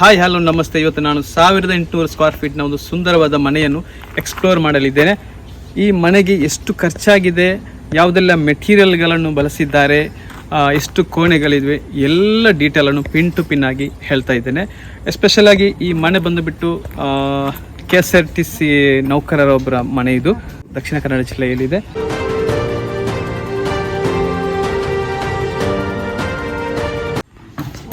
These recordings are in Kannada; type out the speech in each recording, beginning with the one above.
ಹಾಯ್, ಹಲೋ, ನಮಸ್ತೆ. ಇವತ್ತು ನಾನು ಸಾವಿರದ ಎಂಟುನೂರು ಸ್ಕ್ವೇರ್ ಫೀಟ್ನ ಒಂದು ಸುಂದರವಾದ ಮನೆಯನ್ನು ಎಕ್ಸ್ಪ್ಲೋರ್ ಮಾಡಲಿದ್ದೇನೆ. ಈ ಮನೆಗೆ ಎಷ್ಟು ಖರ್ಚಾಗಿದೆ, ಯಾವುದೆಲ್ಲ ಮೆಟೀರಿಯಲ್ಗಳನ್ನು ಬಳಸಿದ್ದಾರೆ ಎಷ್ಟು ಕೋಣೆಗಳಿವೆ ಎಲ್ಲ ಡೀಟೇಲನ್ನು ಪಿನ್ ಟು ಪಿನ್ ಆಗಿ ಹೇಳ್ತಾ ಇದ್ದೇನೆ. ಎಸ್ಪೆಷಲಾಗಿ ಈ ಮನೆ ಬಂದುಬಿಟ್ಟು K S R T C ನೌಕರರೊಬ್ಬರ ಮನೆ ಇದು. ದಕ್ಷಿಣ ಕನ್ನಡ ಜಿಲ್ಲೆಯಲ್ಲಿದೆ.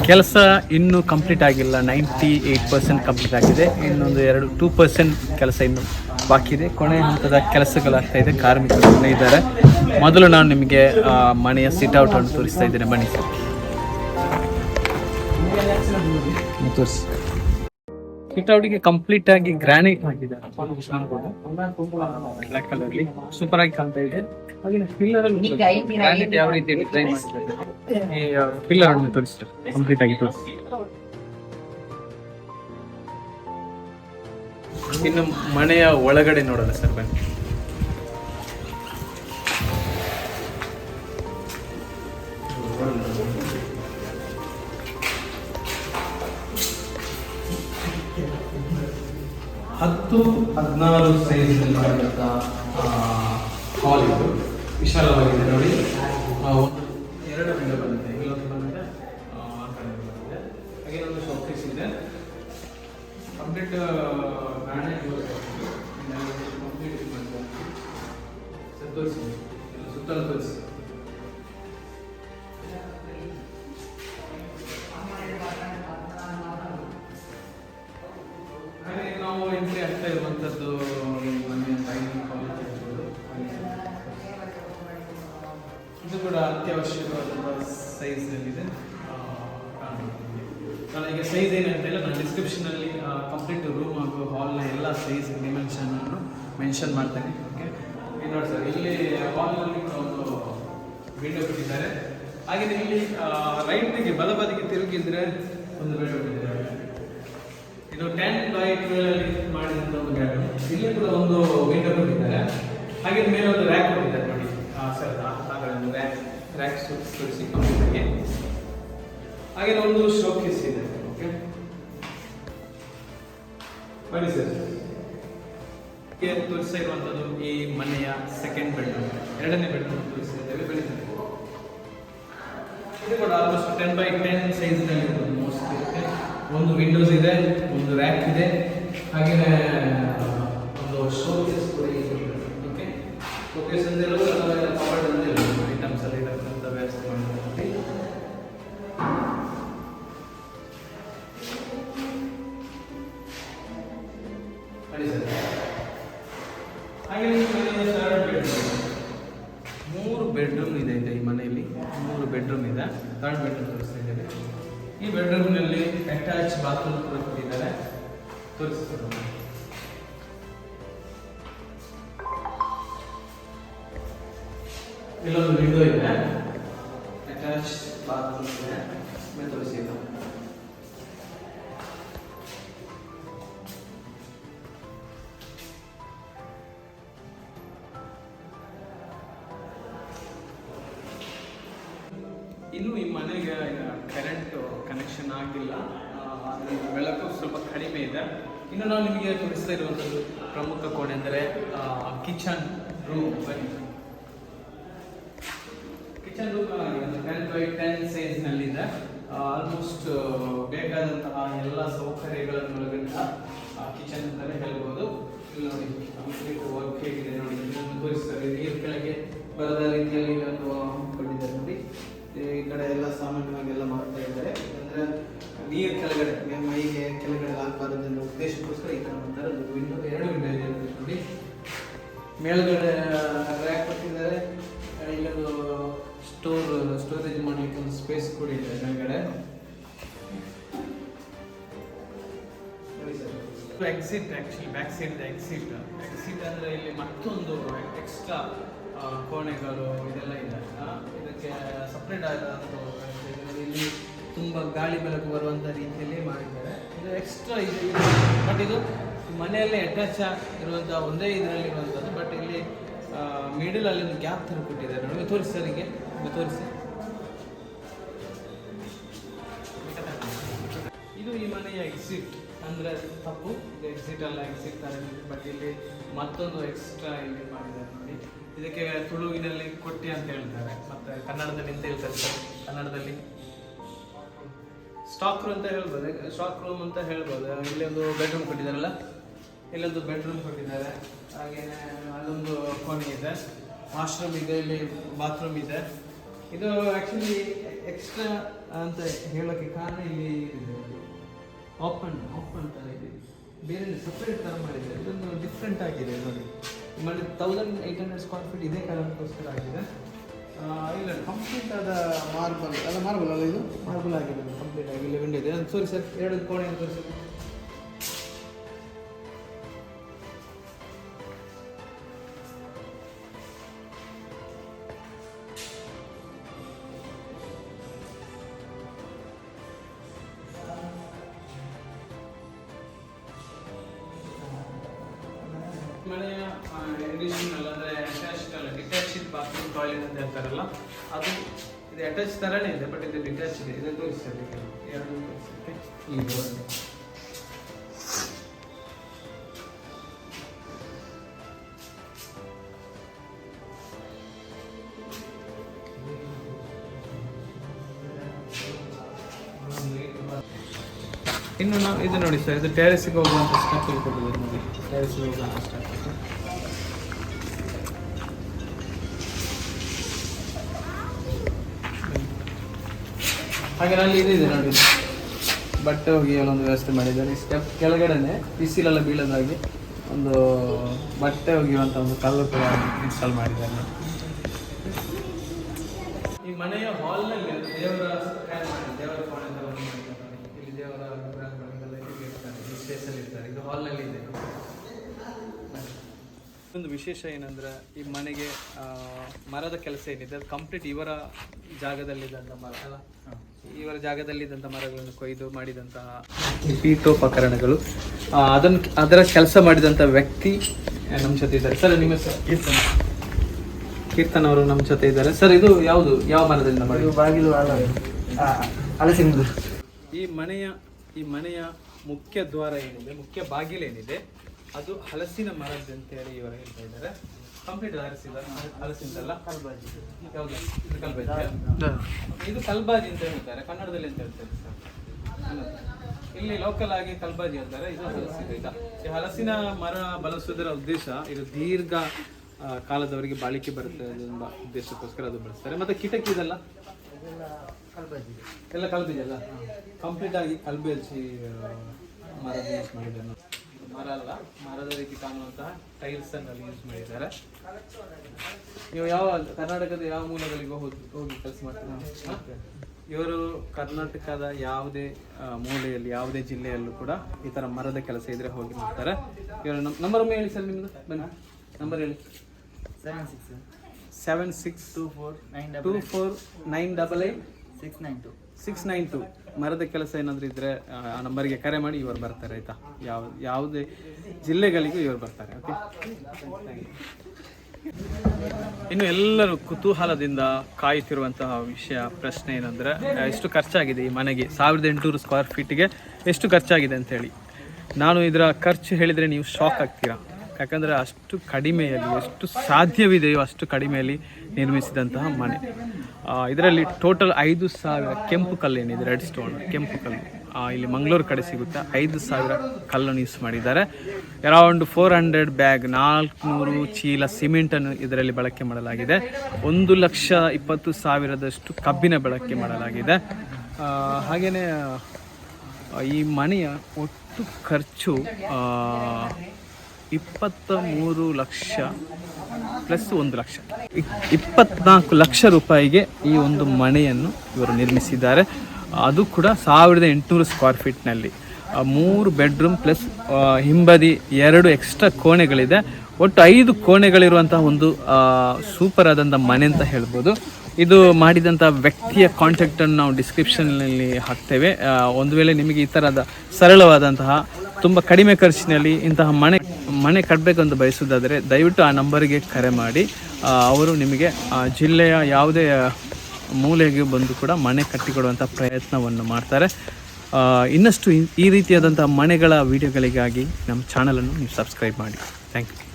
ಕೆಲಸ ಇನ್ನೂ ಕಂಪ್ಲೀಟ್ ಆಗಿಲ್ಲ. ನೈಂಟಿ ಏಯ್ಟ್ ಪರ್ಸೆಂಟ್ ಕಂಪ್ಲೀಟ್ ಆಗಿದೆ. ಇನ್ನೊಂದು ಎರಡು ಟೂ ಪರ್ಸೆಂಟ್ ಕೆಲಸ ಇನ್ನು ಬಾಕಿ ಇದೆ. ಕೊನೆ ಹಂತದ ಕೆಲಸಗಳಾಗ್ತಾ ಇದೆ. ಕಾರ್ಮಿಕರು ಇದ್ದಾರೆ. ಮೊದಲು ನಾನು ನಿಮಗೆ ಮನೆಯ ಸಿಟ್ ಔಟ್ ಅನ್ನು ತೋರಿಸ್ತಾ ಇದ್ದೇನೆ. ಬನ್ನಿ. ಸರ್ ತೋರಿಸಿ. ಔಟ್ಗೆ ಕಂಪ್ಲೀಟ್ ಆಗಿ ಗ್ರಾನೈಟ್ ಹಾಕಿದ್ದಾರೆ. ಬ್ಲಾಕ್ ಸೂಪರ್ ಆಗಿ ಕಾಣ್ತಾ ಇದೆ. ಹಾಗೆ ಪಿಲ್ಲರ್ ಅಲ್ಲಿ ಗ್ರಾನೈಟ್ ಯಾವ ರೀತಿ ಡಿಸೈನ್ ಮಾಡಿದ್ದಾರೆ ಈ ಪಿಲ್ಲರ್ ಅನ್ನು ತೋರಿಸಿ ಕಂಪ್ಲೀಟ್ ಆಗಿ ತೋರಿಸಿ ಇನ್ನು ಮನೆಯ ಒಳಗಡೆ ನೋಡೋಣ ಸರ್ ಬನ್ನಿ. ಹತ್ತು ಹದಿನಾರು ಸೈಜ್ ಮಾಡಿದಂಥ ಹಾಲ್ ಇದು. ವಿಶಾಲವಾಗಿದೆ ನೋಡಿ. ಎರಡು ವಿಂಡೋ ಬಂದಿದೆ. ಇಲ್ಲೊಂದು ಬಂದಿದೆ. ಬಂದಿದೆ. ಹಾಗೆ ಒಂದು ಶೋಕೇಸ್ ಇದೆ. ಕಂಪ್ಲೀಟ್ ನಾಳೆ ಕಂಪ್ಲೀಟ್ ಎಲ್ಲ ಸುತ್ತಲೂ ತೋರಿಸಿ. ಇದು ಕೂಡ ಅತ್ಯವಶ್ಯಕವಾದ ಸೈಜ್ನಲ್ಲಿದೆ ಈಗ ಸೈಜ್ ಏನಂತ ಇಲ್ಲ, ನಾನು ಡಿಸ್ಕ್ರಿಪ್ಷನಲ್ಲಿ ಕಂಪ್ಲೀಟ್ ರೂಮ್ ಹಾಗೂ ಹಾಲ್ನ ಎಲ್ಲ ಸೈಜ್ ಡಿಮೆನ್ಷನ್ ಅನ್ನು ಮೆನ್ಷನ್ ಮಾಡ್ತೇನೆ. ಓಕೆ ನೋಡಿ ಸರ್ ಇಲ್ಲಿ ಹಾಲ್ನಲ್ಲಿ ಒಂದು ವಿಂಡೋ ಕೊಟ್ಟಿದ್ದಾರೆ. ಹಾಗೆ ಇಲ್ಲಿ ರೈಟಿಗೆ ಬಲಬದಿಗೆ ತಿರುಗಿದ್ರೆ ಒಂದು ವಿಂಡೋ ಕೊಟ್ಟಿದ್ದಾರೆ ಇದು ಟೆನ್ ಬೈ ಟ್ವೆಲ್ ಅಲ್ಲಿ ಮಾಡಿದಂತ ಒಂದು ಬ್ಯಾಗ್ ಇಲ್ಲಿ ಕೂಡ ಒಂದು ವಿಂಡೋ ಕೊಟ್ಟಿದ್ದಾರೆ. ಹಾಗೆ ಮೇಲೆ ಒಂದು ರ್ಯಾಕ್ ಕೊಟ್ಟಿದ್ದಾರೆ. ನೋಡಿ ಆ ಸರ್ ಹಾಗೆ ಒಂದು ರ್ಯಾಕ್ ರ್ಯಾಕ್ ತೋರಿಸಿ ಕಂಪ್ಲೀಟ್ ಹಾಗೆ ಒಂದು ಶೋಕೇಸ್ ಇದೆ. ಓಕೆ ಬನ್ನಿ ಸರ್. ತೋರಿಸ್ತಾ ಇರುವಂಥದ್ದು ಈ ಮನೆಯ ಸೆಕೆಂಡ್ ಬೆಡ್ರೂಮ್ ಎರಡನೇ ಬೆಡ್ರೂಮ್ ತೋರಿಸ್ತಾ ಇದ್ದೇವೆ. ಬನ್ನಿ ಸರ್. ಇದು ಕೂಡ ಆಲ್ಮೋಸ್ಟ್ ಟೆನ್ ಬೈ ಟೆನ್ ಸೈಜ್ನಲ್ಲಿ ಮೋಸ್ಟ್ ಇರುತ್ತೆ. ಒಂದು ವಿಂಡೋಸ್ ಇದೆ, ಒಂದು ರ್ಯಾಕ್ ಇದೆ. ಹಾಗೆ ಒಂದು ಶೋಕೇಸ್ ಕೂಡ ಇದೆ ಓಕೆ ಶೋಕೇಸ್ ಅಂದ್ರೆ ಬೆಡ್ರೂಮ್ ಇದೆ. ಥರ್ಡ್ ಬೆಡ್ರೂಮ್ ತೋರಿಸ್ತಾ ಇದ್ದೇವೆ ಈ ಬೆಡ್ರೂಮ್ನಲ್ಲಿ ಅಟ್ಯಾಚ್ ಬಾತ್ರೂಮ್ ಕೂಡ ಕೊಟ್ಟಿದ್ದಾರೆ. ತೋರಿಸ್ತಾರೆ ಇಲ್ಲೊಂದು ವಿಂಡೋ ಇದೆ. ಅಟ್ಯಾಚ್ ಬಾತ್ರೂಮ್ ಇದೆ. ತೋರಿಸಿ ಇನ್ನು ನಾವು ನಿಮಗೆ ತೋರಿಸ್ತಾ ಇರುವಂಥದ್ದು ಪ್ರಮುಖ ಕೋಣೆ ಅಂದರೆ kitchen room kitchen room ten by ten ಸೈಜ್ನಲ್ಲಿದೆ. Almost ಬೇಕಾದಂತಹ ಎಲ್ಲ ಸೌಕರ್ಯಗಳನ್ನು ಒಳಗೊಂಡ ಕಿಚನ್ ಅಂತಲೇ ಹೇಳ್ಬೋದು. ಇಲ್ಲಿ ನೋಡಿ ವರ್ಕ್ ಹೇಗಿದೆ ನೋಡಿ. ವಿಂಡೋ ಎರಡು ಇದೆ ನೋಡಿ. ಮೇಲ್ಗಡೆ ರ್ಯಾಕ್ ಕೊಟ್ಟಿದ್ದಾರೆ. ಇಲ್ಲೊಂದು ಸ್ಟೋರ್ ಸ್ಟೋರೇಜ್ ಮಾಡಲಿಕ್ಕೆ ಒಂದು ಸ್ಪೇಸ್ ಕೂಡ ಇದೆ ಮೇಲ್ಗಡೆ. Exit actually back side exit exit ಅಂದರೆ ಇಲ್ಲಿ ಮತ್ತೊಂದು ಎಕ್ಸ್ಟ್ರಾ ಕೋಣೆಗಳು ಇದೆಲ್ಲ ಇದೆ. ಇದಕ್ಕೆ ಸಪ್ರೇಟ್ ಆದ ಇಲ್ಲಿ ತುಂಬಾ ಗಾಳಿ ಬೆಳಕು ಬರುವಂತ ರೀತಿಯಲ್ಲಿ ಮಾಡಿದ್ದಾರೆ. ಇದು ಎಕ್ಸ್ಟ್ರಾ ಇದು ಬಟ್ ಇದು ಮನೆಯಲ್ಲೇ ಅಟ್ಯಾಚ್ ಇರುವಂಥ ಒಂದೇ ಇದರಲ್ಲಿ ಇರುವಂಥದ್ದು ಬಟ್ ಇಲ್ಲಿ ಮಿಡಲ್ ಅಲ್ಲಿ ಒಂದು ಗ್ಯಾಪ್ ಥರ ಕೊಟ್ಟಿದ್ದಾರೆ ನೋಡಿ ತೋರಿಸಿ ಸರಿಗೆ ತೋರಿಸಿ. ಇದು ಈ ಮನೆಯ ಎಕ್ಸಿಟ್ ಅಂದರೆ ತಪ್ಪು. ಇದು ಎಕ್ಸಿಟ್ ಅಲ್ಲ ಎಕ್ಸಿಟ್ ಥರ ಬಟ್ ಇಲ್ಲಿ ಮತ್ತೊಂದು ಎಕ್ಸ್ಟ್ರಾ ಇಲ್ಲಿ ಮಾಡಿದ್ದಾರೆ ನೋಡಿ. ಇದಕ್ಕೆ ತುಳುವಿನಲ್ಲಿ ಕೊಟ್ಟಿ ಅಂತ ಹೇಳ್ತಾರೆ. ಮತ್ತೆ ಕನ್ನಡದಲ್ಲಿ ಅಂತ ಹೇಳ್ತಾರೆ ಕನ್ನಡದಲ್ಲಿ. ಸ್ಟಾಕ್ ರೂಮ್ ಅಂತ ಹೇಳ್ಬೋದು. ಸ್ಟಾಕ್ ರೂಮ್ ಅಂತ ಹೇಳ್ಬೋದು. ಇಲ್ಲಿ ಒಂದು ಬೆಡ್ರೂಮ್ ಕೊಟ್ಟಿದ್ದಾರಲ್ಲ? ಇಲ್ಲೊಂದು ಬೆಡ್ರೂಮ್ ಕೊಟ್ಟಿದ್ದಾರೆ. ಹಾಗೇ ಅಲ್ಲೊಂದು ಕೋಣೆ ಇದೆ. ವಾಶ್ರೂಮ್ ಇದೆ, ಇಲ್ಲಿ ಬಾತ್ರೂಮ್ ಇದೆ. ಇದು ಆ್ಯಕ್ಚುಲಿ ಎಕ್ಸ್ಟ್ರಾ ಅಂತ ಹೇಳೋಕ್ಕೆ ಕಾರಣ ಇಲ್ಲಿ ಓಪನ್ ಓಪನ್ ಥರ ಇದೆ. ಬೇರೆ ಸಪ್ರೇಟ್ ಥರ ಮಾಡಿದ್ದಾರೆ. ಇದೊಂದು ಡಿಫ್ರೆಂಟ್ ಆಗಿದೆ ನೋಡಿ. ಮನೆ thousand eight hundred square feet ಇದೇ ಕಾರಣಕ್ಕೋಸ್ಕರ ಆಗಿದೆ. ಇಲ್ಲ ಕಂಪ್ಲೀಟ್ ಆದ ಮಾರ್ಬಲ್ ಅಲ್ಲ ಮಾರ್ಬಲ್ ಅಲ್ಲ ಇದು? ಮಾರ್ಬಲ್ ಆಗಿದೆ ಕಂಪ್ಲೀಟ್ ಆಗಿ ಇಲ್ಲಿ ವಿಂಡೋ ಇದೆ. ಸರಿ ಸರ್, ಎರಡು ಕೋಣೆ ಅಂತ ತೋರಿಸಿ. ಮನೆಯ ಎಡಿಷನಲ್ ಅಂದರೆ ಅಟ್ಯಾಚ್ಡ್ ಅಲ್ಲ ಡಿಟ್ಯಾಚ್ಡ್ ಟಾಯ್ಲೆಟ್ ಅಂತ ಹೇಳ್ತಾರಲ್ಲ ಅದು ಇದು ಅಟ್ಯಾಚ್ ಥರನೇ ಇದೆ ಬಟ್ ಇದು ಡಿಟ್ಯಾಚ್ ಇದೆ. ಇದು ತೋರಿಸ್ತಾರೆ ಎರಡು ಈ ಬೋರ್ಡ್ ಇನ್ನು ನಾವು ಇದು ನೋಡಿ ಸರ್ ಇದು ಟೆರೆಸ್ಗೆ ಹೋಗುವಂಥ ಸ್ಟೆಪ್ ಇಲ್ಲಿ ಕೊಟ್ಟಿದ್ದಾರೆ ನೋಡಿ. ಟೆರೆಸ್ಗೆ ಹೋಗುವಂಥ ಸ್ಟೆಪ್ ಹಾಗೆ ಅಲ್ಲಿ ಇದಿದೆ ಇದೆ ನೋಡಿ. ಬಟ್ಟೆ ಹೋಗಿ ಒಂದು ವ್ಯವಸ್ಥೆ ಮಾಡಿದ್ದಾರೆ. ಸ್ಟೆಪ್ ಕೆಳಗಡೆನೆ ಬಿಸಿಲೆಲ್ಲ ಬೀಳೋದಾಗಿ ಒಂದು ಬಟ್ಟೆ ಒಗೆಯುವಂಥ ಒಂದು ಕಲ್ಲು ಕೂಡ ಇನ್ಸ್ಟಾಲ್ ಮಾಡಿದ್ದಾರೆ. ಈ ಮನೆಯ ಹಾಲ್ನಲ್ಲಿ ದೇವರ ದೇವರ ಇಲ್ಲಿ ದೇವರ ಸ್ಪೇಸಲ್ಲಿ ಇರ್ತಾರೆ ಇದು ಹಾಲ್ನಲ್ಲಿ ಇದೆ. ಒಂದು ವಿಶೇಷ ಏನಂದ್ರೆ ಈ ಮನೆಗೆ ಮರದ ಕೆಲಸ ಏನಿದೆ. ಅದು ಕಂಪ್ಲೀಟ್ ಇವರ ಜಾಗದಲ್ಲಿದ್ದಂಥ ಮರ ಅಲ್ಲ? ಇವರ ಜಾಗದಲ್ಲಿದ್ದಂಥ ಮರಗಳನ್ನು ಕೊಯ್ದು ಮಾಡಿದಂತಹ ಪೀಠೋಪಕರಣಗಳು. ಅದನ್ನ ಅದರ ಕೆಲಸ ಮಾಡಿದಂಥ ವ್ಯಕ್ತಿ ನಮ್ಮ ಜೊತೆ ಇದ್ದಾರೆ? ಸರ್ ನಿಮ್ಮ ಹೆಸರು? ಕೀರ್ತನ್. ಕೀರ್ತನ್ ಅವರು ನಮ್ಮ ಜೊತೆ ಇದ್ದಾರೆ. ಸರ್ ಇದು ಯಾವುದು? ಯಾವ ಮರದಿಂದ ಮಾಡಿ ಬಾಗಿಲು ಅಲಸಿಂದು ಈ ಮನೆಯ ಈ ಮನೆಯ ಮುಖ್ಯ ದ್ವಾರ ಏನಿದೆ ಮುಖ್ಯ ಬಾಗಿಲೇನಿದೆ ಅದು ಹಲಸಿನ ಮರದಂತೇಳಿ ಇವರು ಹೇಳ್ತಾ ಇದ್ದಾರೆ. ಕಂಪ್ಲೀಟ್ ಹಲಸಿದ ಹಲಸಿಂದಲ್ಲ ಕಲ್ಬಾಜಿ. ಯಾವುದು? ಇದು ಕಲ್ಬಾಜಿ ಇದು ಕಲ್ಬಾಜಿ ಅಂತ ಹೇಳ್ತಾರೆ ಕನ್ನಡದಲ್ಲಿ ಅಂತ ಹೇಳ್ತಾರೆ ಸರ್. ಇಲ್ಲಿ ಲೋಕಲ್ ಆಗಿ ಕಲ್ಬಾಜಿ ಅಂತಾರೆ ಇದು ಹಲಸಿನ ಈ ಹಲಸಿನ ಮರ ಬಳಸುವುದರ ಉದ್ದೇಶ ಇದು ದೀರ್ಘ ಕಾಲದವರಿಗೆ ಬಾಳಿಕೆ ಬರುತ್ತೆ ಎಂಬ ಉದ್ದೇಶಕ್ಕೋಸ್ಕರ ಅದು ಬಳಸ್ತಾರೆ. ಮತ್ತೆ ಕಿಟಕಿ ಇದೆಲ್ಲ? ಕಲ್ಬಾಜಿ. ಎಲ್ಲ ಕಲ್ಬಿದೆ ಅಲ್ಲ? ಕಂಪ್ಲೀಟ್ ಆಗಿ ಕಲ್ಬಿ ಹಚ್ಚಿ ಮರದ ಯೂಸ್ ಮಾಡಿದ್ದಾರೆ. ಮರ ಅಲ್ಲ ಮರದ ರೀತಿ ಕಾಣುವಂತಹ ಟೈಲ್ಸ್ ಅನ್ನು ಯೂಸ್ ಮಾಡಿದ್ದಾರೆ. ನೀವು ಯಾವ ಕರ್ನಾಟಕದ ಯಾವ ಮೂಲಗಳಿಗೆ ಹೋಗಿ ಹೋಗಿ ಕೆಲಸ ಮಾಡ್ತಾರೆ? ಇವರು ಕರ್ನಾಟಕದ ಯಾವುದೇ ಮೂಲೆಯಲ್ಲಿ ಯಾವುದೇ ಜಿಲ್ಲೆಯಲ್ಲೂ ಕೂಡ ಈ ಥರ ಮರದ ಕೆಲಸ ಇದ್ರೆ ಹೋಗಿ ಮಾಡ್ತಾರೆ. ಇವರು ನಂಬರ್ ಒಮ್ಮೆ ಹೇಳಿ ಸರ್ ನಿಮ್ದು ಬನ್ನಿ. ನಂಬರ್ ಹೇಳಿ. Seven six seven six two four nine two four nine double eight six nine two six nine two ಮರದ ಕೆಲಸ ಏನಾದರೂ ಇದ್ದರೆ ಆ ನಂಬರ್ಗೆ ಕರೆ ಮಾಡಿ ಇವರು ಬರ್ತಾರೆ ಆಯಿತಾ? ಯಾವ ಯಾವುದೇ ಜಿಲ್ಲೆಗಳಿಗೂ ಇವರು ಬರ್ತಾರೆ ಓಕೆ ಇನ್ನು ಎಲ್ಲರೂ ಕುತೂಹಲದಿಂದ ಕಾಯುತ್ತಿರುವಂತಹ ವಿಷಯ, ಪ್ರಶ್ನೆ ಏನಂದ್ರೆ, ಎಷ್ಟು ಖರ್ಚಾಗಿದೆ ಈ ಮನೆಗೆ? ಸಾವಿರದ ಎಂಟುನೂರು ಸ್ಕ್ವೇರ್ ಫೀಟ್ಗೆ ಎಷ್ಟು ಖರ್ಚಾಗಿದೆ ಅಂತೇಳಿ. ನಾನು ಇದರ ಖರ್ಚು ಹೇಳಿದರೆ ನೀವು ಶಾಕ್ ಆಗ್ತೀರಾ? ಯಾಕಂದರೆ ಅಷ್ಟು ಕಡಿಮೆಯಲ್ಲಿ, ಎಷ್ಟು ಸಾಧ್ಯವಿದೆಯೋ ಅಷ್ಟು ಕಡಿಮೆಯಲ್ಲಿ ನಿರ್ಮಿಸಿದಂತಹ ಮನೆ. ಇದರಲ್ಲಿ ಟೋಟಲ್ ಐದು ಸಾವಿರ ಕೆಂಪು ಕಲ್ಲು ಏನಿದೆ ರೆಡ್ ಸ್ಟೋನ್ ಕೆಂಪು ಕಲ್ಲು. ಇಲ್ಲಿ ಮಂಗಳೂರು ಕಡೆ ಸಿಗುತ್ತೆ. ಐದು ಸಾವಿರ ಕಲ್ಲನ್ನು ಯೂಸ್ ಮಾಡಿದ್ದಾರೆ. ಅರೌಂಡ್ ಫೋರ್ ಹಂಡ್ರೆಡ್ ಬ್ಯಾಗ್ ನಾಲ್ಕುನೂರು ಚೀಲ ಸಿಮೆಂಟನ್ನು ಇದರಲ್ಲಿ ಬಳಕೆ ಮಾಡಲಾಗಿದೆ. ಒಂದು ಲಕ್ಷ ಇಪ್ಪತ್ತು ಸಾವಿರದಷ್ಟು ಕಬ್ಬಿನ ಬಳಕೆ ಮಾಡಲಾಗಿದೆ. ಹಾಗೆಯೇ ಈ ಮನೆಯ ಒಟ್ಟು ಖರ್ಚು ಇಪ್ಪತ್ತ ಮೂರು ಲಕ್ಷ ಪ್ಲಸ್ ಒಂದು ಲಕ್ಷ. ಇಪ್ಪತ್ನಾಲ್ಕು ಲಕ್ಷ ರೂಪಾಯಿಗೆ ಈ ಒಂದು ಮನೆಯನ್ನು ಇವರು ನಿರ್ಮಿಸಿದ್ದಾರೆ. ಅದು ಕೂಡ ಸಾವಿರದ ಎಂಟುನೂರು ಸ್ಕ್ವೇರ್ ಫೀಟ್ನಲ್ಲಿ ಮೂರು ಬೆಡ್ರೂಮ್ ಪ್ಲಸ್ ಹಿಂಬದಿ ಎರಡು ಎಕ್ಸ್ಟ್ರಾ ಕೋಣೆಗಳಿದೆ. ಒಟ್ಟು ಐದು ಕೋಣೆಗಳಿರುವಂತಹ ಒಂದು ಸೂಪರ್ ಆದಂಥ ಮನೆ ಅಂತ ಹೇಳ್ಬೋದು. ಇದು ಮಾಡಿದಂಥ ವ್ಯಕ್ತಿಯ ಕಾಂಟ್ಯಾಕ್ಟನ್ನು ನಾವು ಡಿಸ್ಕ್ರಿಪ್ಷನ್ನಲ್ಲಿ ಹಾಕ್ತೇವೆ. ಒಂದು ವೇಳೆ ನಿಮಗೆ ಈ ಥರದ ಸರಳವಾದಂತಹ, ತುಂಬ ಕಡಿಮೆ ಖರ್ಚಿನಲ್ಲಿ ಇಂತಹ ಮನೆ ಮನೆ ಕಟ್ಟಬೇಕಂತ ಬಯಸುವುದಾದರೆ ದಯವಿಟ್ಟು ಆ ನಂಬರಿಗೆ ಕರೆ ಮಾಡಿ. ಅವರು ನಿಮಗೆ ಜಿಲ್ಲೆಯ ಯಾವುದೇ ಮೂಲೆಗೆ ಬಂದು ಕೂಡ ಮನೆ ಕಟ್ಟಿಕೊಡುವಂಥ ಪ್ರಯತ್ನವನ್ನು ಮಾಡ್ತಾರೆ. ಇನ್ನಷ್ಟು ಈ- ರೀತಿಯಾದಂಥ ಮನೆಗಳ ವಿಡಿಯೋಗಳಿಗಾಗಿ ನಮ್ಮ ಚಾನಲನ್ನು ನೀವು ಸಬ್ಸ್ಕ್ರೈಬ್ ಮಾಡಿ. Thank you.